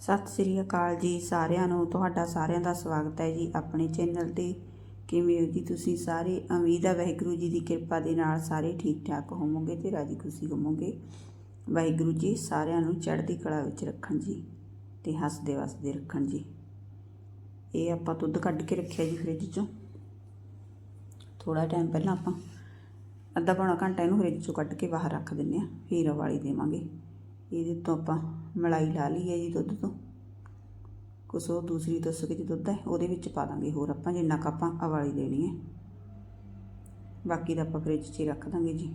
ਸਤਿ ਸ੍ਰੀ ਅਕਾਲ ਜੀ ਸਾਰਿਆਂ ਨੂੰ, ਤੁਹਾਡਾ ਸਾਰਿਆਂ ਦਾ ਸਵਾਗਤ ਹੈ ਜੀ ਆਪਣੇ ਚੈਨਲ ਤੇ। ਕਿਵੇਂ ਹੋ ਜੀ ਤੁਸੀਂ ਸਾਰੇ? ਉਮੀਦ ਹੈ ਵਾਹਿਗੁਰੂ ਜੀ ਦੀ ਕਿਰਪਾ ਦੇ ਨਾਲ ਸਾਰੇ ਠੀਕ ਠਾਕ ਹੋਵੋਗੇ ਤੇ ਰਾਜੀ ਖੁਸ਼ੀ ਹੋਵੋਗੇ। ਵਾਹਿਗੁਰੂ ਜੀ ਸਾਰਿਆਂ ਨੂੰ ਚੜ੍ਹਦੀ ਕਲਾ ਵਿੱਚ ਰੱਖਣ ਜੀ ਤੇ ਹੱਸਦੇ ਵਸਦੇ ਰੱਖਣ ਜੀ। ਇਹ ਆਪਾਂ ਦੁੱਧ ਕੱਢ ਕੇ ਰੱਖਿਆ ਜੀ ਫ੍ਰਿਜ ਚੋਂ। ਥੋੜਾ ਟਾਈਮ ਪਹਿਲਾਂ ਆਪਾਂ ਅੱਧਾ ਪੌਣਾ ਘੰਟਾ ਇਹਨੂੰ ਫ੍ਰਿਜ ਚੋਂ ਕੱਢ ਕੇ ਬਾਹਰ ਰੱਖ ਦਿੰਨੇ ਆ ਫਿਰ ਵਾਲੀ ਦੇਵਾਂਗੇ। ਇਹਦੇ ਤੋਂ ਆਪਾਂ ਮਲਾਈ ਲਾ ਲਈ ਹੈ ਜੀ ਦੁੱਧ ਤੋਂ। ਕੁਛ ਉਹ ਦੂਸਰੀ ਦੱਸੋ ਕਿ ਦੁੱਧ ਹੈ, ਉਹਦੇ ਵਿੱਚ ਪਾ ਦਾਂਗੇ ਹੋਰ ਆਪਾਂ, ਜਿੰਨਾ ਕੁ ਆਪਾਂ ਅਵਾਲੀ ਦੇਣੀ ਹੈ। ਬਾਕੀ ਦਾ ਆਪਾਂ ਫ੍ਰਿਜ 'ਚ ਹੀ ਰੱਖ ਦਾਂਗੇ ਜੀ।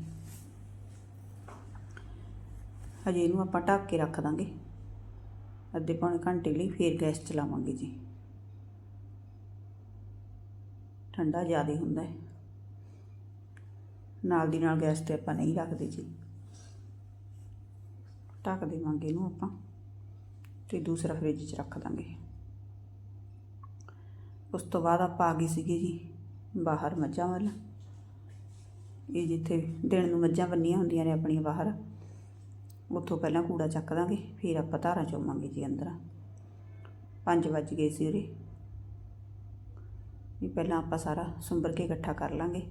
ਹਜੇ ਇਹਨੂੰ ਆਪਾਂ ਢੱਕ ਕੇ ਰੱਖ ਦਾਂਗੇ। ਅੱਧੇ ਪੌਣੇ ਘੰਟੇ ਲਈ ਫੇਰ ਗੈਸ ਚਲਾਵਾਂਗੇ ਜੀ। ਠੰਡਾ ਜ਼ਿਆਦਾ ਹੁੰਦਾ ਹੈ। ਨਾਲ ਦੀ ਨਾਲ ਗੈਸ ਤੇ ਆਪਾਂ ਨਹੀਂ ਰੱਖਦੇ ਜੀ। ਢੱਕ ਦੇਵਾਂਗੇ ਇਹਨੂੰ ਆਪਾਂ ਤੇ ਦੂਸਰਾ ਫ੍ਰਿਜ 'ਚ ਰੱਖ ਦਾਂਗੇ ਉਸ ਤੋਂ ਬਾਅਦ ਆਪਾਂ ਆ ਗਏ ਸੀਗੇ ਜੀ ਬਾਹਰ ਮੱਝਾਂ ਵੱਲ। ਇਹ ਜਿੱਥੇ ਦਿਨ ਨੂੰ ਮੱਝਾਂ ਬੰਨੀਆਂ ਹੁੰਦੀਆਂ ਨੇ ਆਪਣੀਆਂ ਬਾਹਰ, ਉੱਥੋਂ ਪਹਿਲਾਂ ਕੂੜਾ ਚੱਕ ਦਾਂਗੇ, ਫਿਰ ਆਪਾਂ ਧਾਰਾਂ ਚੋਵਾਂਗੇ ਜੀ ਅੰਦਰ। 5 ਵੱਜ ਗਏ ਸੀ ਉਰੇ। ਵੀ ਪਹਿਲਾਂ ਆਪਾਂ ਸਾਰਾ ਸੁੰਬਰ ਕੇ ਇਕੱਠਾ ਕਰ ਲਾਂਗੇ।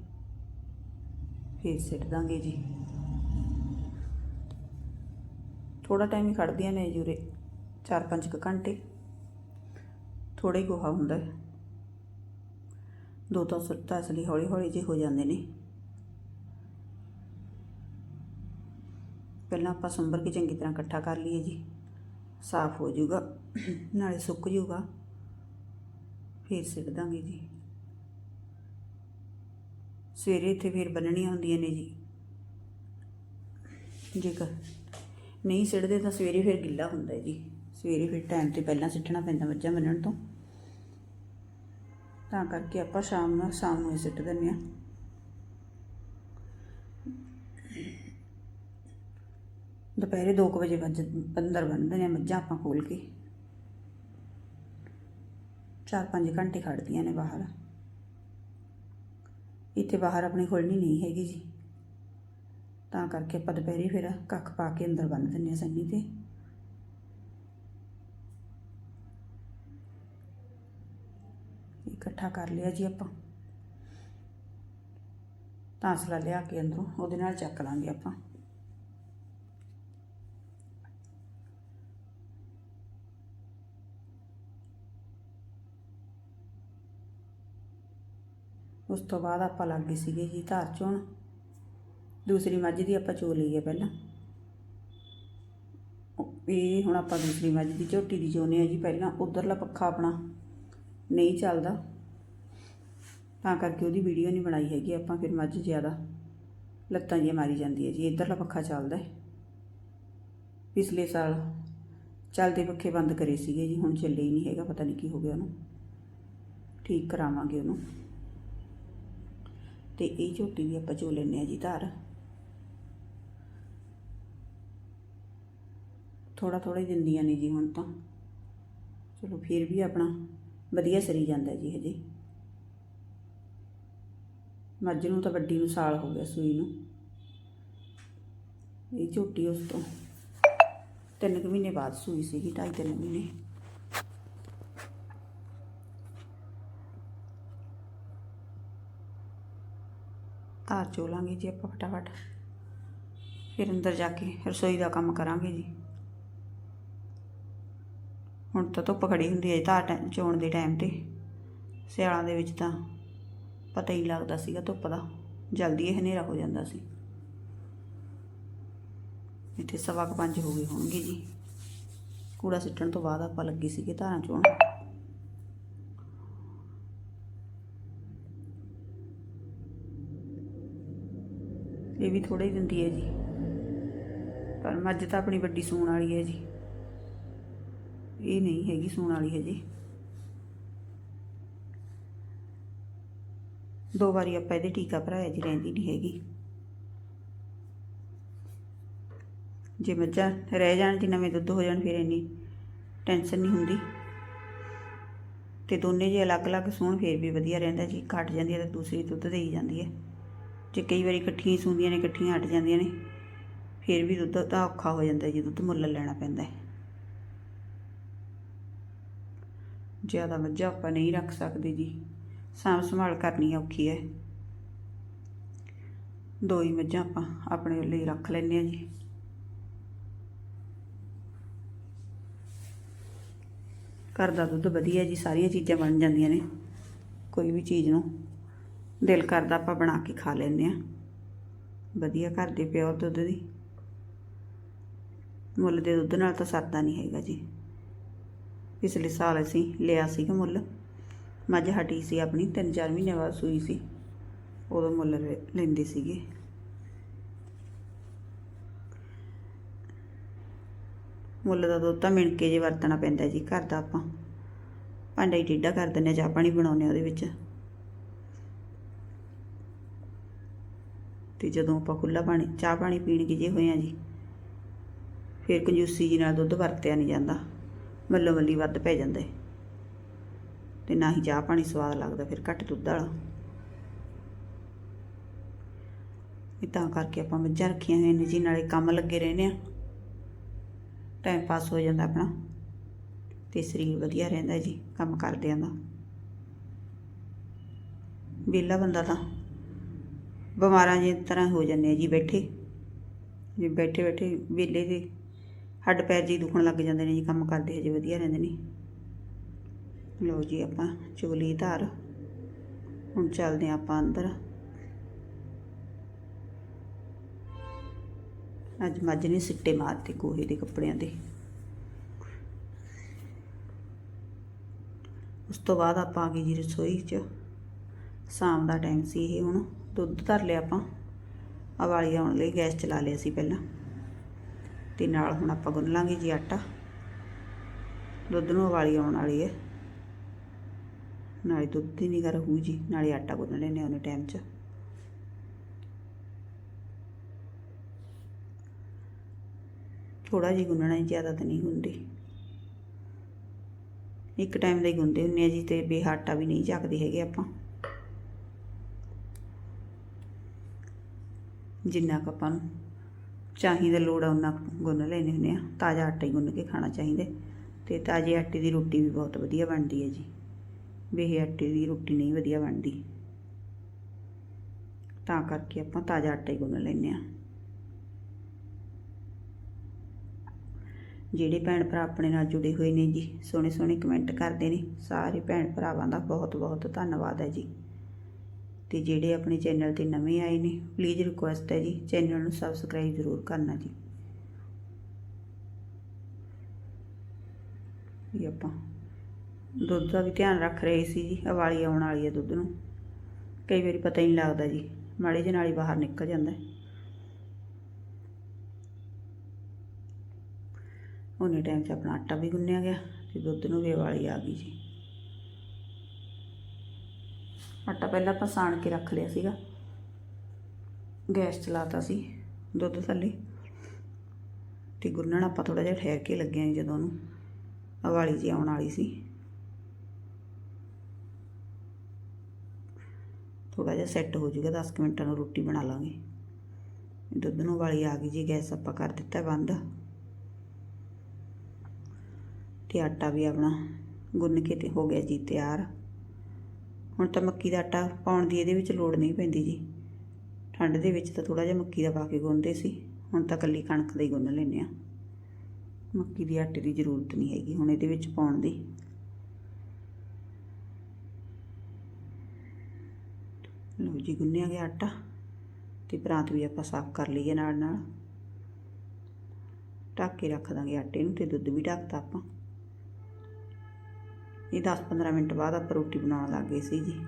ਫਿਰ ਸਿੱਟ ਦਾਂਗੇ ਜੀ। ਥੋੜਾ ਟਾਈਮ ਹੀ ਖੜਦੀਆਂ ਨੇ ਜੂਰੇ 4-5 ਕੁ ਘੰਟੇ। ਥੋੜਾ ਹੀ ਗੋਹਾ ਹੁੰਦਾ ਹੈ। ਦੋ ਤਾਂ ਸੁੱਤਾ ਇਸ ਲਈ ਹੌਲੀ ਹੌਲੀ ਜਿਹੇ ਹੋ ਜਾਂਦੇ ਨੇ। ਪਹਿਲਾਂ ਆਪਾਂ ਸੰਭਰ ਕੇ ਚੰਗੀ ਤਰ੍ਹਾਂ ਇਕੱਠਾ ਕਰ ਲਈਏ ਜੀ। ਸਾਫ਼ ਹੋ ਜਾਊਗਾ, ਨਾਲੇ ਸੁੱਕ ਜਾਊਗਾ। ਫਿਰ ਸਿੱਟ ਦਾਂਗੇ ਜੀ। ਸਵੇਰੇ ਇੱਥੇ ਫਿਰ ਬੰਨਣੀਆਂ ਹੁੰਦੀਆਂ ਨੇ ਜੀ। ਜੇਕਰ ਨਹੀਂ ਸਿੱਟਦੇ ਤਾਂ ਸਵੇਰੇ ਫਿਰ ਗਿੱਲਾ ਹੁੰਦਾ ਹੈ ਜੀ। ਸਵੇਰੇ ਫਿਰ ਟਾਈਮ ਤੇ ਪਹਿਲਾਂ ਸਿੱਟਣਾ ਪੈਂਦਾ ਮੱਝਾਂ ਬੰਨਣ ਤੋਂ। ਤਾਂ ਕਰਕੇ ਆਪਾਂ ਸ਼ਾਮ ਨੂੰ ਸ਼ਾਮ ਨੂੰ ਹੀ ਸਿੱਟ ਦਿੰਦੇ ਆ ਦੁਪਹਿਰੇ 2 ਵਜੇ ਵੱਜ ਅੰਦਰ ਬੰਨਦੇ ਨੇ ਮੱਝਾਂ ਆਪਾਂ ਖੋਲ ਕੇ। 4-5 ਘੰਟੇ ਖੜਦੀਆਂ ਨੇ ਬਾਹਰ। ਇੱਥੇ ਬਾਹਰ ਆਪਣੀ ਖੋਲਣੀ ਨਹੀਂ ਹੈਗੀ ਜੀ। ਤਾਂ ਕਰਕੇ ਆਪਾਂ ਦੁਪਹਿਰੀ ਫਿਰ ਕੱਖ ਪਾ ਕੇ ਅੰਦਰ ਬੰਨ ਦਿੰਦੇ ਹਾਂ ਸੰਨੀ ਤੇ। ਇਕੱਠਾ ਕਰ ਲਿਆ ਜੀ ਆਪਾਂ। ਤਾਂਸਲਾ ਲਿਆ ਕੇ ਅੰਦਰੋਂ, ਉਹਦੇ ਨਾਲ ਚੱਕ ਲਾਂਗੇ ਆਪਾਂ। ਉਸ ਤੋਂ ਬਾਅਦ ਆਪਾਂ ਲੱਗ ਗਏ ਸੀਗੇ ਜੀ ਧਾਰ ਚੋਣ। ਦੂਸਰੀ ਮੱਝ ਦੀ ਆਪਾਂ ਚੋ ਲਈ ਹੈ ਪਹਿਲਾਂ ਇਹ ਹੁਣ ਆਪਾਂ ਦੂਸਰੀ ਮੱਝ ਦੀ ਝੋਟੀ ਦੀ ਚੋਨੇ ਆ ਜੀ, ਪਹਿਲਾਂ ਉਧਰਲਾ ਪੱਖਾ ਆਪਣਾ ਨਹੀਂ ਚੱਲਦਾ। ਤਾਂ ਕਰਕੇ ਉਹਦੀ ਵੀਡੀਓ ਨਹੀਂ ਬਣਾਈ ਹੈਗੀ, ਆਪਾਂ ਫਿਰ ਮੱਝ ਜ਼ਿਆਦਾ ਲੱਤਾਂ ਜਿਹੀਆਂ ਮਾਰੀ ਜਾਂਦੀ ਹੈ ਜੀ, ਇਧਰਲਾ ਪੱਖਾ ਚੱਲਦਾ ਹੈ। ਪਿਛਲੇ ਸਾਲ ਚੱਲਦੇ ਪੱਖੇ ਬੰਦ ਕਰੇ ਸੀਗੇ ਜੀ, ਹੁਣ ਚੱਲੇ ਹੀ ਨਹੀਂ ਹੈਗਾ, ਪਤਾ ਨਹੀਂ ਕੀ ਹੋ ਗਿਆ ਉਹਨੂੰ। ਠੀਕ ਕਰਾਵਾਂਗੇ ਉਹਨੂੰ। ਤੇ ਇਹ ਝੋਟੀ ਦੀ ਆਪਾਂ ਚੋ ਲੈਨੇ ਆ ਜੀ, ਧਾਰ। ਥੋੜਾ ਥੋੜਾ ਦਿੰਦੀਆਂ ਨੇ ਜੀ ਹੁਣ ਤਾਂ। ਚਲੋ ਫਿਰ ਵੀ ਆਪਣਾ ਵਧੀਆ ਸਰੀ ਜਾਂਦਾ ਜੀ ਹਜੇ। ਮੱਝ ਨੂੰ ਤਾਂ ਵੱਡੀ ਨੂੰ ਸਾਲ ਹੋ ਗਿਆ ਸੂਈ ਨੂੰ। ਇਹ ਝੋਟੀ ਉਸ ਤੋਂ ਤਿੰਨ ਕੁ ਮਹੀਨੇ ਬਾਅਦ ਸੂਈ ਸੀਗੀ, ਢਾਈ ਤਿੰਨ ਮਹੀਨੇ। ਧਾਰ ਚੋ ਲਾਂਗੇ ਜੀ ਆਪਾਂ ਫਟਾਫਟ। ਫਿਰ ਅੰਦਰ ਜਾ ਕੇ ਰਸੋਈ ਦਾ ਕੰਮ ਕਰਾਂਗੇ ਜੀ। ਹੁਣ ਤਾਂ ਧੁੱਪ ਖੜੀ ਹੁੰਦੀ ਹੈ ਧਾਰ ਟੈ- ਚੋਣ ਦੇ ਟਾਈਮ ਤੇ। ਸਿਆਲਾਂ ਦੇ ਵਿੱਚ ਤਾਂ ਪਤਾ ਹੀ ਲੱਗਦਾ ਸੀਗਾ ਧੁੱਪ ਦਾ। ਜਲਦੀ ਇਹ ਹਨੇਰਾ ਹੋ ਜਾਂਦਾ ਸੀ। ਇੱਥੇ ਸਵਾ ਕੁ ਪੰਜ ਹੋ ਗਏ ਹੋਣਗੇ ਜੀ। ਕੂੜਾ ਸਿੱਟਣ ਤੋਂ ਬਾਅਦ ਆਪਾਂ ਲੱਗੇ ਸੀਗੇ ਧਾਰਾਂ ਚੋਣ। ਇਹ ਵੀ ਥੋੜਾ ਹੀ ਦਿੰਦੀ ਹੈ ਜੀ। ਪਰ ਮੱਝ ਤਾਂ ਆਪਣੀ ਵੱਡੀ ਸੂਣ ਵਾਲੀ ਹੈ ਜੀ। ਇਹ ਨਹੀਂ ਹੈਗੀ ਸੂਣ ਵਾਲੀ ਹਜੇ। ਦੋ ਵਾਰੀ ਆਪਾਂ ਇਹਦੇ ਟੀਕਾ ਭਰਾਇਆ ਜੀ, ਰਹਿੰਦੀ ਨਹੀਂ ਹੈਗੀ। ਜੇ ਮੱਝਾਂ ਰਹਿ ਜਾਣ, ਜੀ ਨਵੇਂ ਦੁੱਧ ਹੋ ਜਾਣ, ਫਿਰ ਇੰਨੀ ਟੈਨਸ਼ਨ ਨਹੀਂ ਹੁੰਦੀ। ਤੇ ਦੋਨੇ ਜੇ ਅਲੱਗ-ਅਲੱਗ ਸੂਣ, ਫਿਰ ਵੀ ਵਧੀਆ ਰਹਿੰਦਾ ਜੀ, ਘਟ ਜਾਂਦੀ ਹੈ ਤਾਂ ਦੂਸਰੀ ਦੁੱਧ ਦੇਈ ਜਾਂਦੀ ਹੈ। ਜੇ ਕਈ ਵਾਰੀ ਇਕੱਠੀਆਂ ਹੀ ਸੂੰਦੀਆਂ ਨੇ, ਇਕੱਠੀਆਂ ਹਟ ਜਾਂਦੀਆਂ ਨੇ, ਫਿਰ ਵੀ ਦੁੱਧ ਤਾਂ ਔਖਾ ਹੋ ਜਾਂਦਾ ਜੀ, ਦੁੱਧ ਮੁੱਲ ਲੈਣਾ ਪੈਂਦਾ ਹੈ। ਜ਼ਿਆਦਾ ਮੱਝਾਂ ਆਪਾਂ ਨਹੀਂ ਰੱਖ ਸਕਦੇ ਜੀ। ਸਾਂਭ ਸੰਭਾਲ ਕਰਨੀ ਔਖੀ ਹੈ ਦੋ ਹੀ ਮੱਝਾਂ ਆਪਾਂ ਆਪਣੇ ਲਈ ਰੱਖ ਲੈਂਦੇ ਹਾਂ ਜੀ। ਘਰ ਦਾ ਦੁੱਧ ਵਧੀਆ ਜੀ, ਸਾਰੀਆਂ ਚੀਜ਼ਾਂ ਬਣ ਜਾਂਦੀਆਂ ਨੇ। ਕੋਈ ਵੀ ਚੀਜ਼ ਨੂੰ ਦਿਲ ਕਰਦਾ ਆਪਾਂ ਬਣਾ ਕੇ ਖਾ ਲੈਂਦੇ ਆ। ਵਧੀਆ ਘਰ ਦੇ ਪਿਓਰ ਦੁੱਧ ਦੀ। ਮੁੱਲ ਦੇ ਦੁੱਧ ਨਾਲ ਤਾਂ ਸਰਦਾ ਨਹੀਂ ਹੈਗਾ ਜੀ। ਪਿਛਲੇ ਸਾਲ ਅਸੀਂ ਲਿਆ ਸੀਗਾ ਮੁੱਲ। ਮੱਝ ਹਟੀ ਸੀ ਆਪਣੀ, ਤਿੰਨ ਚਾਰ ਮਹੀਨੇ ਬਾਅਦ ਸੂਈ ਸੀ। ਉਦੋਂ ਮੁੱਲ ਲੈ- ਲੈਂਦੇ ਸੀਗੇ। ਮੁੱਲ ਦਾ ਦੁੱਧ ਤਾਂ ਮਿਣ ਕੇ ਜੇ ਵਰਤਣਾ ਪੈਂਦਾ ਜੀ, ਘਰ ਦਾ ਆਪਾਂ। ਭਾਂਡਾ ਹੀ ਟੇਢਾ ਕਰ ਦਿੰਦੇ ਹਾਂ, ਚਾਹ ਪਾਣੀ ਬਣਾਉਂਦੇ ਹਾਂ ਉਹਦੇ ਵਿੱਚ। ਤੇ ਜਦੋਂ ਆਪਾਂ ਖੁੱਲਾ ਪਾਣੀ, ਚਾਹ ਪਾਣੀ ਪੀਣ ਕੀ ਜੇ ਹੋਏ ਆ ਜੀ, ਫਿਰ ਕੰਜੂਸੀ ਜੀ ਨਾਲ ਦੁੱਧ ਵਰਤਿਆ ਨਹੀਂ ਜਾਂਦਾ। ਮੱਲੋ ਮੱਲੀ ਵੱਧ ਪੈ ਜਾਂਦਾ। ਹੈ ਤੇ ਨਾ ਹੀ ਚਾਹ ਪਾਣੀ ਸਵਾਦ ਲੱਗਦਾ, ਫਿਰ ਘੱਟ ਦੁੱਧ ਵਾਲਾ। ਇਹ ਤਾਂ ਕਰਕੇ ਆਪਾਂ ਮੱਝਾਂ ਰੱਖੀਆਂ ਹੋਈਆਂ ਨੇ ਜੀ, ਨਾਲੇ ਕੰਮ ਲੱਗੇ ਰਹਿੰਦੇ ਆ। ਟਾਈਮ ਪਾਸ ਹੋ ਜਾਂਦਾ ਆਪਣਾ। ਤੇ ਸਰੀਰ ਵਧੀਆ ਰਹਿੰਦਾ ਜੀ, ਕੰਮ ਕਰਦਿਆਂ ਦਾ। ਵਿਹਲਾ ਬੰਦਾ ਤਾਂ ਬਿਮਾਰਾਂ ਜੀ ਤਰ੍ਹਾਂ ਹੋ ਜਾਂਦੇ ਆ ਜੀ ਬੈਠੇ। ਜੇ ਬੈਠੇ ਬੈਠੇ ਵਿਹਲੇ ਦੇ ਹੱਡ ਪੈਰ ਜੀ ਦੁਖਣ ਲੱਗ ਜਾਂਦੇ ਨੇ ਜੀ, ਕੰਮ ਕਰਦੇ ਹਜੇ ਵਧੀਆ ਰਹਿੰਦੇ ਨੇ। ਲਓ ਜੀ ਆਪਾਂ ਚੁਗਲੀ ਧਾਰ। ਹੁਣ ਚੱਲਦੇ ਹਾਂ ਆਪਾਂ ਅੰਦਰ। ਅੱਜ ਮੱਝ ਨੇ ਸਿੱਟੇ ਮਾਰਤੇ ਗੋਹੇ ਦੇ ਕੱਪੜਿਆਂ ਦੇ ਉਸ ਤੋਂ ਬਾਅਦ ਆਪਾਂ ਆ ਗਏ ਜੀ ਰਸੋਈ 'ਚ। ਸ਼ਾਮ ਦਾ ਟਾਈਮ ਸੀ ਇਹ ਹੁਣ। ਦੁੱਧ ਧਰ ਲਿਆ ਆਪਾਂ। ਉਬਾਲੀ ਆਉਣ ਲਈ ਗੈਸ ਚਲਾ ਲਿਆ ਸੀ ਪਹਿਲਾਂ। ਤੇ ਨਾਲ ਹੁਣ ਆਪਾਂ ਗੁੰਨ ਲਾਂਗੇ ਜੀ ਆਟਾ। ਦੁੱਧ ਨੂੰ ਉਬਾਲੀ ਆਉਣ ਵਾਲੀ ਹੈ ਨਾਲੇ ਦੁੱਧ ਦੀ ਨਿਗਰ ਰਹੂ ਜੀ, ਨਾਲੇ ਆਟਾ ਗੁੰਨ ਲੈਣੇ ਉਹਨੇ ਟਾਈਮ 'ਚ। ਥੋੜਾ ਜਿਹਾ ਗੁੰਨਣਾ ਹੈ ਜ਼ਿਆਦਾ ਤਾਂ ਨਹੀਂ ਹੁੰਦੀ। ਇੱਕ ਟਾਈਮ ਦਾ ਹੀ ਗੁੰਨਦੇ ਹੁੰਨੇ ਆ ਜੀ ਤੇ ਬੇਹਾ ਆਟਾ ਵੀ ਨਹੀਂ ਚੱਕਦੇ ਹੈਗੇ ਆਪਾਂ। ਜਿੰਨਾ ਕੁ ਆਪਾਂ ਨੂੰ। ਚਾਹੀਦਾ ਲੋੜ ਆ ਉਹਨਾਂ ਗੁੰਨ ਲੈਣੇ ਹੁੰਦੇ ਆ, ਤਾਜ਼ਾ ਆਟਾ ਹੀ ਗੁੰਨ ਕੇ ਖਾਣਾ ਚਾਹੀਦਾ। ਤੇ ਤਾਜ਼ੇ ਆਟੇ ਦੀ ਰੋਟੀ ਵੀ ਬਹੁਤ ਵਧੀਆ ਬਣਦੀ ਹੈ ਜੀ। ਬੇਹੇ ਆਟੇ ਦੀ ਰੋਟੀ ਨਹੀਂ ਵਧੀਆ ਬਣਦੀ। ਤਾਂ ਕਰਕੇ ਆਪਾਂ ਤਾਜ਼ਾ ਆਟਾ ਹੀ ਗੁੰਨ ਲੈਂਦੇ ਆ। ਜਿਹੜੇ ਭੈਣ ਭਰਾ ਆਪਣੇ ਨਾਲ ਜੁੜੇ ਹੋਏ ਨੇ ਜੀ ਸੋਹਣੇ ਸੋਹਣੇ ਕਮੈਂਟ ਕਰਦੇ ਨੇ, ਸਾਰੇ ਭੈਣ ਭਰਾਵਾਂ ਦਾ ਬਹੁਤ ਬਹੁਤ ਧੰਨਵਾਦ ਹੈ ਜੀ। ਤੇ ਜਿਹੜੇ ਆਪਣੇ ਚੈਨਲ ਤੇ ਨਵੇਂ ਆਏ ਨੇ ਪਲੀਜ਼ ਰਿਕੁਐਸਟ ਹੈ ਜੀ। ਚੈਨਲ ਨੂੰ ਸਬਸਕ੍ਰਾਈਬ ਜ਼ਰੂਰ ਕਰਨਾ ਜੀ। ਇਹ ਆਪਾਂ ਦੁੱਧ ਦਾ ਵੀ ਧਿਆਨ ਰੱਖ ਰਹੇ ਸੀ ਜੀ, ਹਵਾਲੀ ਆਉਣ ਵਾਲੀ ਹੈ ਦੁੱਧ ਨੂੰ। ਕਈ ਵਾਰੀ ਪਤਾ ਹੀ ਨਹੀਂ ਲੱਗਦਾ ਜੀ, ਮਾੜੇ ਜਿਹੇ ਨਾਲ ਹੀ ਬਾਹਰ ਨਿਕਲ ਜਾਂਦਾ ਹੈ। ਉਹਨੇ ਟਾਈਮ 'ਚ ਆਪਣਾ ਆਟਾ ਵੀ ਗੁੰਨਿਆ ਗਿਆ ਤੇ ਦੁੱਧ ਨੂੰ ਵੀ ਉਬਾਲੀ ਆ ਗਈ ਜੀ। ਆਟਾ ਪਹਿਲਾਂ ਆਪਾਂ ਸਾਣ ਕੇ ਰੱਖ ਲਿਆ ਸੀਗਾ। ਗੈਸ ਚਲਾਤਾ ਸੀ ਦੁੱਧ ਥੱਲੇ। ਤੇ ਗੁੰਨਣ ਆਪਾਂ ਥੋੜਾ ਜਿਹਾ ਠਹਿਰ ਕੇ ਲੱਗਿਆ ਜੀ ਜਦੋਂ ਉਹਨੂੰ। ਹਵਾਲੀ ਜੀ ਆਉਣ ਵਾਲੀ ਸੀ। ਥੋੜਾ ਜਿਹਾ ਸੈੱਟ ਹੋ ਜਾਊਗਾ 10 ਕੁ ਮਿੰਟਾਂ ਨੂੰ ਰੋਟੀ ਬਣਾ ਲਾਂਗੇ। ਦੁੱਧ ਨੂੰ ਉਬਾਲੀ ਆ ਗਈ ਜੀ, ਗੈਸ ਆਪਾਂ ਕਰ ਦਿੱਤਾ ਬੰਦ। ਤੇ ਆਟਾ ਵੀ ਆਪਣਾ ਗੁੰਨ ਕੇ ਤੇ ਹੋ ਗਿਆ ਜੀ ਤਿਆਰ। ਹੁਣ ਤਾਂ ਮੱਕੀ ਦਾ ਆਟਾ ਪਾਉਣ ਦੀ ਇਹਦੇ ਵਿੱਚ ਲੋੜ ਨਹੀਂ ਪੈਂਦੀ ਜੀ। ਠੰਡ ਦੇ ਵਿੱਚ ਤਾਂ ਥੋੜਾ ਜਿਹਾ ਮੱਕੀ ਦਾ ਪਾ ਕੇ ਗੁੰਨਦੇ ਸੀ। ਹੁਣ ਤਾਂ ਕੱਲੀ ਕਣਕ ਦਾ ਹੀ ਗੁੰਨ ਲੈਂਦੇ ਆ ਮੱਕੀ ਦੀ ਆਟੇ ਦੀ ਜ਼ਰੂਰਤ ਨਹੀਂ ਹੈਗੀ ਹੁਣ ਇਹਦੇ ਵਿੱਚ ਪਾਉਣ ਦੀ। ਲਓ ਜੀ, ਗੁੰਨਿਆ ਗਿਆ ਆਟਾ ਤੇ ਪਰਾਤ ਵੀ ਆਪਾਂ ਸਾਫ਼ ਕਰ ਲਈਏ ਨਾਲ ਨਾਲ ਢੱਕ ਕੇ ਰੱਖ ਦਾਂਗੇ ਆਟੇ ਨੂੰ ਤੇ ਦੁੱਧ ਵੀ ਢੱਕਤਾ ਆਪਾਂ। ਇਹ 10-15 ਮਿੰਟ ਬਾਅਦ ਆਪਾਂ ਰੋਟੀ ਬਣਾਉਣ ਲੱਗ ਗਏ ਸੀ ਜੀ।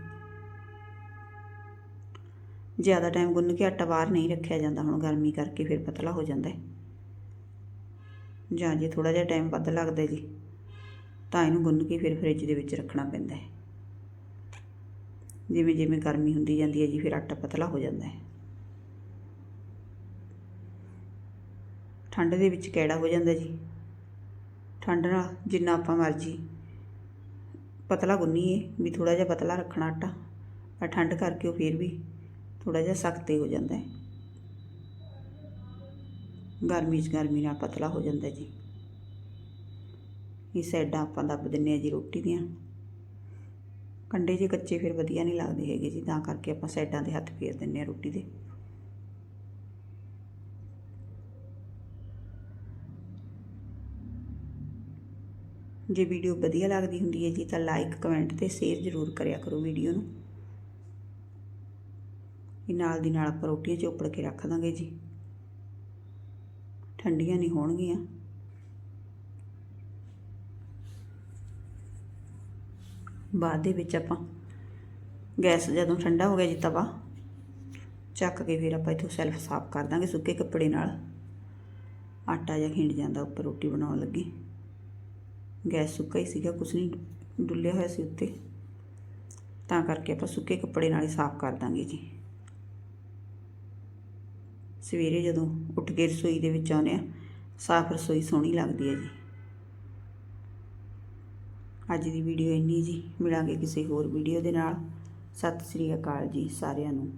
ਜ਼ਿਆਦਾ ਟਾਈਮ ਗੁੰਨ ਕੇ ਆਟਾ ਬਾਹਰ ਨਹੀਂ ਰੱਖਿਆ ਜਾਂਦਾ, ਹੁਣ ਗਰਮੀ ਕਰਕੇ ਫਿਰ ਪਤਲਾ ਹੋ ਜਾਂਦਾ ਜਾਂ ਜੇ ਥੋੜਾ ਜਿਹਾ ਟਾਈਮ ਵੱਧ ਲੱਗਦਾ ਜੀ, ਤਾਂ ਇਹਨੂੰ ਗੁੰਨ ਕੇ ਫਿਰ ਫ੍ਰਿਜ ਦੇ ਵਿੱਚ ਰੱਖਣਾ ਪੈਂਦਾ ਹੈ। ਜਿਵੇਂ ਜਿਵੇਂ ਗਰਮੀ ਹੁੰਦੀ ਜਾਂਦੀ ਹੈ ਜੀ, ਫਿਰ ਆਟਾ ਪਤਲਾ ਹੋ ਜਾਂਦਾ ਹੈ। ਠੰਡ ਦੇ ਵਿੱਚ ਕਿਹੜਾ ਹੋ ਜਾਂਦਾ ਜੀ। ਠੰਡ ਨਾਲ ਜਿੰਨਾ ਆਪਾਂ ਮਰਜ਼ੀ ਪਤਲਾ ਗੁੰਨੀਏ ਵੀ ਥੋੜਾ ਜਿਹਾ ਪਤਲਾ ਰੱਖਣਾ ਆਟਾ, ਪਰ ਠੰਡ ਕਰਕੇ ਉਹ ਫਿਰ ਵੀ ਥੋੜਾ ਜਿਹਾ ਸਖਤ ਹੀ ਹੋ ਜਾਂਦਾ ਹੈ। ਗਰਮੀ 'ਚ ਗਰਮੀ ਨਾਲ ਪਤਲਾ ਹੋ ਜਾਂਦਾ ਜੀ। ਇਹ ਸਾਈਡਾਂ ਆਪਾਂ ਦੱਬ ਦਿੰਨੇ ਆ ਜੀ ਰੋਟੀ ਦੀਆਂ। ਕੰਡੇ ਜੇ ਕੱਚੇ ਫਿਰ ਵਧੀਆ ਨਹੀਂ ਲੱਗਦੇ ਹੈਗੇ ਜੀ, ਤਾਂ ਕਰਕੇ ਆਪਾਂ ਸਾਈਡਾਂ ਦੇ ਹੱਥ ਫੇਰ ਦਿੰਨੇ ਆ ਰੋਟੀ ਦੇ। ਜੇ ਵੀਡੀਓ ਵਧੀਆ ਲੱਗਦੀ ਹੁੰਦੀ ਹੈ ਜੀ ਤਾਂ ਲਾਈਕ ਕਮੈਂਟ ਤੇ ਸ਼ੇਅਰ ਜ਼ਰੂਰ ਕਰਿਆ ਕਰੋ ਵੀਡੀਓ ਨੂੰ। ਇਹ ਨਾਲ ਦੀ ਨਾਲ ਆਪਾਂ ਰੋਟੀਆਂ ਚੋਪੜ ਕੇ ਰੱਖ ਦਾਂਗੇ ਜੀ। ਠੰਡੀਆਂ ਨਹੀਂ ਹੋਣਗੀਆਂ। ਬਾਅਦ ਦੇ ਵਿੱਚ ਆਪਾਂ ਗੈਸ ਜਦੋਂ ਠੰਡਾ ਹੋ ਗਿਆ ਜੀ ਤਵਾ, ਚੱਕ ਕੇ ਫਿਰ ਆਪਾਂ ਇਥੋਂ ਸੈਲਫ ਸਾਫ਼ ਕਰ ਦਾਂਗੇ ਸੁੱਕੇ ਕੱਪੜੇ ਨਾਲ। ਆਟਾ ਜਾਂ ਖਿੰਡ ਜਾਂਦਾ, ਉੱਪਰ ਰੋਟੀ ਬਣਾਉਣ ਲੱਗੀ। ਗੈਸ ਸੁੱਕਾ ਹੀ ਸੀਗਾ, ਕੁਛ ਨਹੀਂ ਡੁੱਲਿਆ ਹੋਇਆ ਸੀ ਉੱਤੇ। ਤਾਂ ਕਰਕੇ ਆਪਾਂ ਸੁੱਕੇ ਕੱਪੜੇ ਨਾਲ ਹੀ ਸਾਫ਼ ਕਰ ਦਾਂਗੇ ਜੀ। ਸਵੇਰੇ ਜਦੋਂ ਉੱਠ ਕੇ ਰਸੋਈ ਦੇ ਵਿੱਚ ਆਉਂਦੇ ਆ, ਸਾਫ਼ ਰਸੋਈ ਸੋਹਣੀ ਲੱਗਦੀ ਹੈ ਜੀ। ਅੱਜ ਦੀ ਵੀਡੀਓ ਇੰਨੀ ਜੀ, ਮਿਲਾਂਗੇ ਕਿਸੇ ਹੋਰ ਵੀਡੀਓ ਦੇ ਨਾਲ। ਸਤਿ ਸ੍ਰੀ ਅਕਾਲ ਜੀ ਸਾਰਿਆਂ ਨੂੰ।